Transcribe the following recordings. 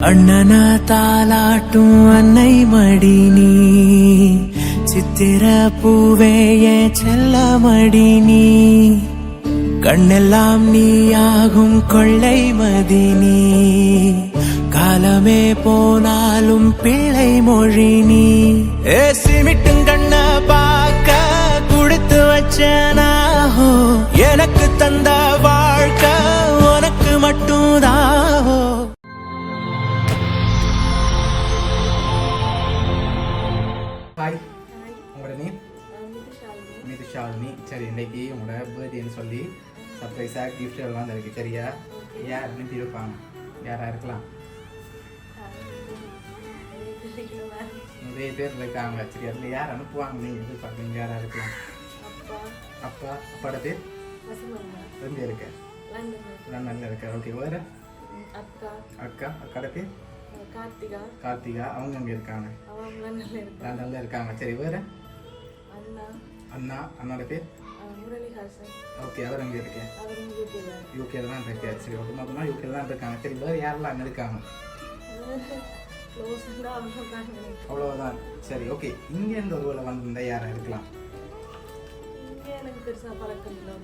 அண்ணன தாலாட்டும் அன்னை மடி நீ சித்திர பூவேய செல்ல மடி நீ கண்ணெல்லாம் நீயாகும் கொள்ளை மதி நீ காலமே போனாலும் பிள்ளை மொழி நீ ஏ சிமிட்டும் கண்ண பார்க்க கொடுத்து வச்சனாஹோ எனக்கு தந்த வாழ்க்கை உனக்கு மட்டும்தான். சரி இன்னைக்கு உங்களோட பர்த்டேன்னு சொல்லி சர்ப்ரைஸாக கிஃப்ட் எல்லாம் இருக்கு சரியா? யார் அனுப்பியிருப்பாங்க யாரா இருக்கலாம்? நிறைய பேர் இருக்காங்க சரி அதில் யார் அனுப்புவாங்க நீங்கள் எதிர்பார்க்குறீங்க? யாரா இருக்கலாம்? அப்பா அப்பாட பேர்? ரெண்டு இருக்கு? லண்டனில் இருக்க? ஓகே வேறு? அக்கா அக்கா அக்காட பேர்? கார்த்திகா. கார்த்திகா அவங்க அங்கே இருக்காங்க. லண்டனில் இருக்காங்க. சரி வேறு? அண்ணா. அண்ணா அண்ணோட பேர்? ஓகே அவர் அங்கே இருக்கேன் அவர் யூகேல யூகேல தான் இருக்காரு. சரி ஒட்டு மொத்தமாக யூகேல தான் இருக்காங்க. சரி வேறு யாரெல்லாம் அங்கே இருக்காங்க? அவ்வளோதான் சரி ஓகே இங்கேருந்து ஒரு வேலை வந்திருந்தா யாரா இருக்கலாம்? இங்கே எனக்கு பெருசா பழக்கம் இல்லை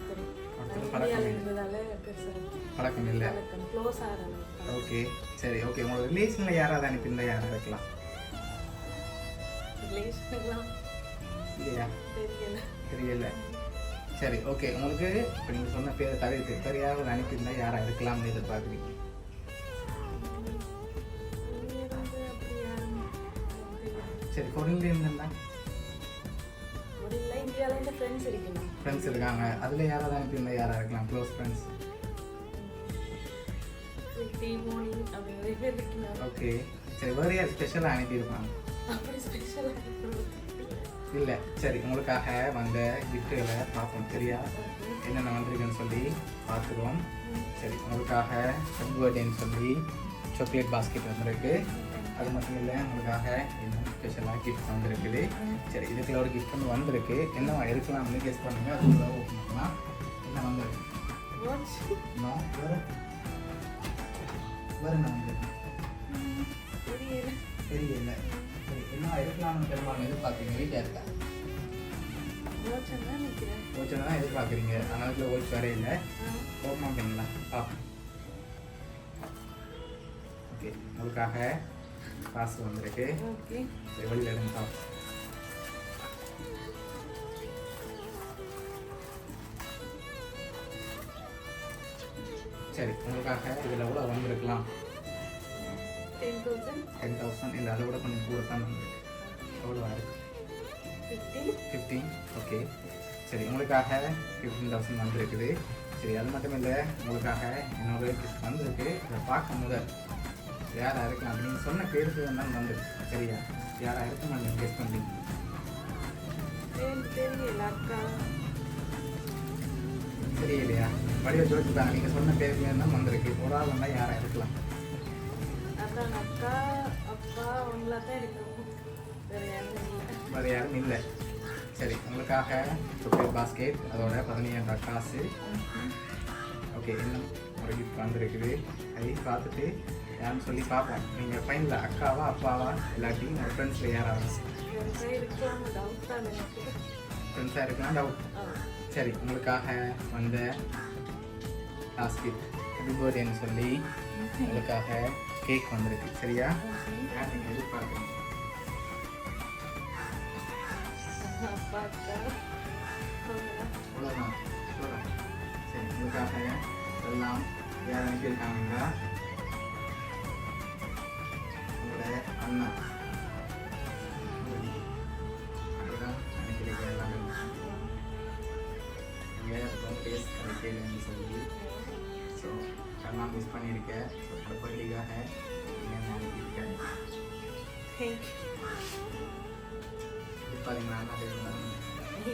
பழக்கம் இல்லை. ஓகே சரி ஓகே உங்களோட ரிலேஷனில் யாராவது அனுப்பியிருந்தா யாரா இருக்கலாம்? இல்லையா? தெரியல. சரி ஓகே உங்களுக்கு இப்போ நீங்கள் சொன்ன பேரை தவிர்த்து வேறு யாராவது அனுப்பியிருந்தா யாரா இருக்கலாம்னு எதிர்பார்க்குறீங்க. சரி கொரின்ல இருந்தா ஒரு ஃப்ரெண்ட்ஸ் இருக்காங்க. அதில் யாராவது அனுப்பியிருந்தா யாரா இருக்கலாம்? க்ளோஸ் ஃப்ரெண்ட்ஸ் ஓகே சரி வேறு யார் ஸ்பெஷலாக அனுப்பியிருப்பாங்க? அப்படி ஸ்பெஷலாக இல்லை சரி உங்களுக்காக வந்த கிஃப்ட்டுகளை பார்ப்போம். சரியா? என்னென்ன வந்திருக்குன்னு சொல்லி பார்த்துருவோம். சரி உங்களுக்காக ஹெட் பர்த்டேன்னு சொல்லி சாக்லேட் பாஸ்கெட் வந்திருக்கு. அது மட்டும் இல்லை உங்களுக்காக இன்னும் ஸ்பெஷலாக கிஃப்ட் வந்திருக்குது. சரி இதுக்குள்ள ஒரு கிஃப்ட் ஒன்று வந்திருக்கு. என்ன இருக்கலாம்னு கெஸ் பண்ணுங்க. அதுக்குள்ள ஓப்பன் பண்ணலாம். என்ன வந்திருக்கு? வேறு வேறு என்ன வந்திருக்கு? தெரியல. சரி என்ன இருக்கலாம்னு பெரும்பாலும் எதிர்பார்க்குறீங்க? வீட்டில் இருக்கா? வாட்ச் தான் எதிர்பார்க்குறீங்க. அதுக்குள்ள ஓச்சு வேற இல்லை. ஓப்பன் பார்ப்போம் ஓகே உங்களுக்காக காசு வந்திருக்கு. ஓகே. வெளியில் எடுங்க பார்ப்போம் சரி உங்களுக்காக இதில் எவ்வளோ வந்திருக்கலாம். டென் தௌசண்ட் டென் தௌசண்ட் இல்லை அதை விட கொஞ்சம் கூட தான் வந்திருக்கு எவ்வளோ ஃபிஃப்டீன் ஃபிஃப்டீன் ஓகே சரி உங்களுக்காக ஃபிஃப்டீன் தௌசண்ட் வந்திருக்குது. சரி அது மட்டும் இல்லை உங்களுக்காக இன்னொரு கிஃப்ட் வந்திருக்கு. அதை பார்க்கும் முதல் யாராக இருக்கலாம் நீங்கள் சொன்ன பேருக்கு தான் வந்திருக்கு. சரியா? யாராக இருக்கும் நீங்கள் கெஸ் பண்ணுறீங்க தெரியலையா? வடிவ ஜோதிப்பாங்க நீங்கள் சொன்ன பேருக்கு தான் வந்திருக்கு. ஒரு ஆள் வந்தால் யாராக இருக்கலாம்? அதான் அக்கா அப்பா அவங்களா தான் இருக்கணும் வேறு யாரும் இல்லை. சரி உங்களுக்காக சாக்லேட் பாஸ்கெட் அதோட பதினையாயிரம் ரூபாய் காசு. ஓகே இன்னும் ஒரு கிஃப்ட் வந்திருக்குது. அதை பார்த்துட்டு யாருன்னு சொல்லி பார்ப்போம். நீங்கள் ஃபைனில் அக்காவா அப்பாவா இல்லாட்டி உங்கள் ஃப்ரெண்ட்ஸில் யாராவது? ஃப்ரெண்ட்ஸாக இருக்கலாம் டவுட் சரி உங்களுக்காக வந்த பாஸ்கெட் ஹெப்பி பர்த்டேன்னு சொல்லி? உங்களுக்காக கேக் வந்திருக்கு சரியா யார் நீங்கள் எதிர்பார்க்குறீங்க அப்பா அக்கா அவங்களாம் அவ்வளோதான் அவ்வளோதான் சரி உங்களுக்காக எல்லாம் யார் அனுப்பியிருக்காங்கன்னா உங்களோட அண்ணா அதுதான் அனுப்பியிருக்க எல்லாமே நீங்கள் ரொம்ப பேஸ் கிடைக்கலன்னு சொல்லி ஸோ அதெல்லாம் மிஸ் பண்ணியிருக்கேன் ஸோ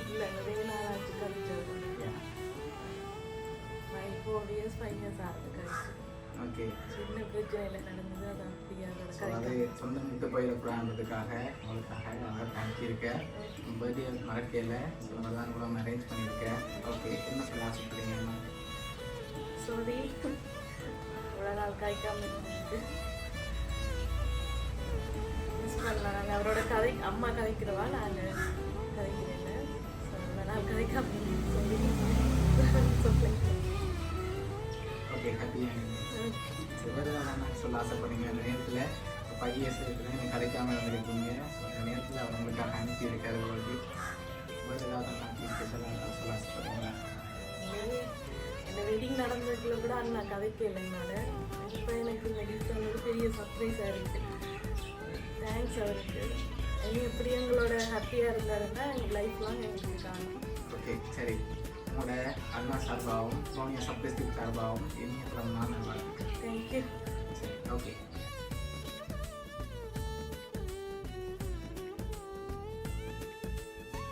இல்லை நிறைய நாள் ஆச்சு கழிச்சது five four years five years ஆகுது கழிச்சு. ஓகே சின்ன பிரச்சனையில் நடந்தது அது அப்படியா ஸோ அது சொந்த விட்டு போயிடக்கூடாதுன்றதுக்காக உங்களுக்காக அவர் அனுப்பியிருக்கேன் பர்த்டே மறக்கையில் ஸோ அதான் கூட அரேஞ்ச் பண்ணியிருக்கேன் ஓகே என்ன சொல்ல ஆசைப்படுறீங்க சாரி இவ்வளோ நாள் காய்க்காம நாங்கள் அவரோட கதை அம்மா கதைக்கிறவா? நாங்கள் கதைக்கிறேன். ஸோ இவ்வளோ நாள் கதைக்காம சொல்லி. ஓகே ஹாப்பியாக சொல்ல ஆசைப்படுங்க அந்த நேரத்தில் பையன் இருக்கிறேன் கதைக்காமல் இருந்திருக்கீங்க. அந்த நேரத்தில் அவங்களுக்காக அனுப்பி இருக்கிறது இந்த வெட்டிங் நடந்ததுக்குள்ள கூட அண்ணா கதைக்க இல்லைனால இப்போ எனக்கு இந்த கிஃப்ட் வந்து பெரிய சர்ப்ரைஸாக இருக்குது தேங்க்ஸ் அவருக்கு. இனி எப்படி எங்களோட ஹாப்பியாக இருந்தாருன்னா எங்கள் லைஃப்லாம் எங்களுக்கு ஓகே சரி. உங்களோட அண்ணா சார்பாகவும் சோனியா சப்ளைஸ்டிக் சார்பாகவும் இனிய நாள் நல்வாழ்த்துக்கள். தேங்க்யூ சரி ஓகே